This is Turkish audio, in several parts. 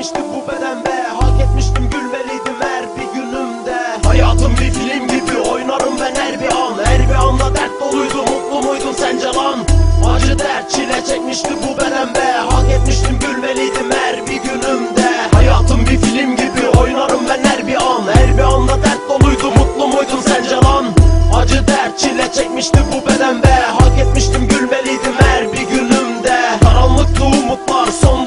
çekmişti bu beden be Hak etmiştim gülmeliydim her bir günümde. Hayatım bir film gibi oynarım ben her bir an. Her bir anda dert doluydu mutlu muydun sence lan Acı dert çile çekmişti bu beden be Hak etmiştim gülmeliydim her bir günümde. Hayatım bir film gibi oynarım ben her bir an. Her bir anda dert doluydu mutlu muydun sence lan Acı dert çile çekmişti bu beden be Hak etmiştim gülmeliydim her bir günümde. Karanlıktı umutlar son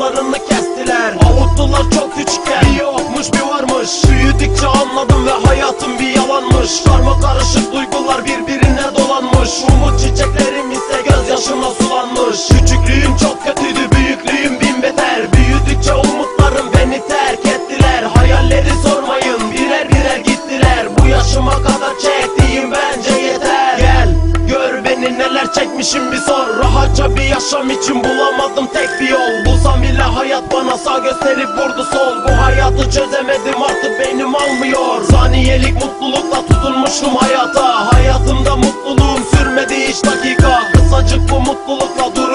yollarını kestiler. Avuttular çok küçükken Bir yokmuş bir varmış. Büyüdükçe anladım ve hayatım bir yalanmış. Karma karışık duygular birbirine dolanmış. Umut çiçeklerim ise gözyaşımla sulanmış. Küçüklüğüm çok Rahatça bir yaşam için bulamadım tek bir yol. Bulsam bile hayat bana sağ gösterip vurdu sol. Bu hayatı çözemedim artık beynim almıyor. Saniyelik mutlulukla tutunmuştum hayata. Hayatımda mutluluğum sürmedi hiç dakika. Kısacık bu mutlulukla duruyorum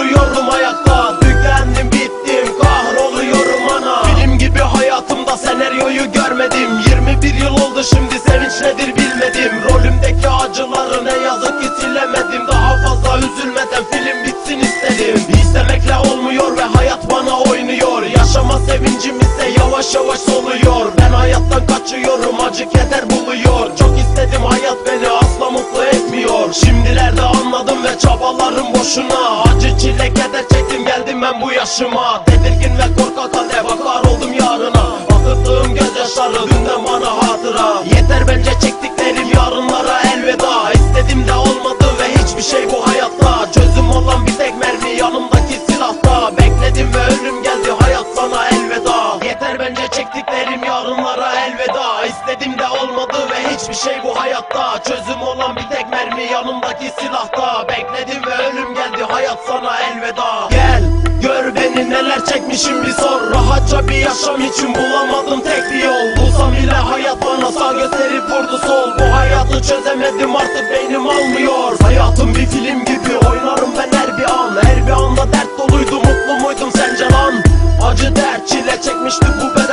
ben bu yaşıma. Tedirgin ve korkak halde bakar oldum yarına. Akıttığım gözyaşları dünden bana hatıra. Yeter bence çektiklerim yarınlara elveda. İstedim de olmadı ve hiçbir şey bu hayatta. Çözüm olan bir tek mermi yanımdaki silahta. Bekledim ve ölüm geldi hayat sana elveda. Yeter bence çektiklerim yarınlara elveda. İstedim de olmadı ve hiçbir şey bu hayatta. Çözüm olan bir tek mermi yanımdaki silahta. Bekledim ve ölüm geldi hayat sana elveda. Gel Gör beni neler çekmişim bir sor. Rahatça bir yaşam için bulamadım tek bir yol. Bulsam bile hayat bana sağ gösterip vurdu sol. Bu hayatı çözemedim artık beynim almıyor. Hayatım bir film gibi oynarım ben her bir an. Her bir anda dert doluydu mutlu muydum sence lan? Acı dert çile çekmişti bu ben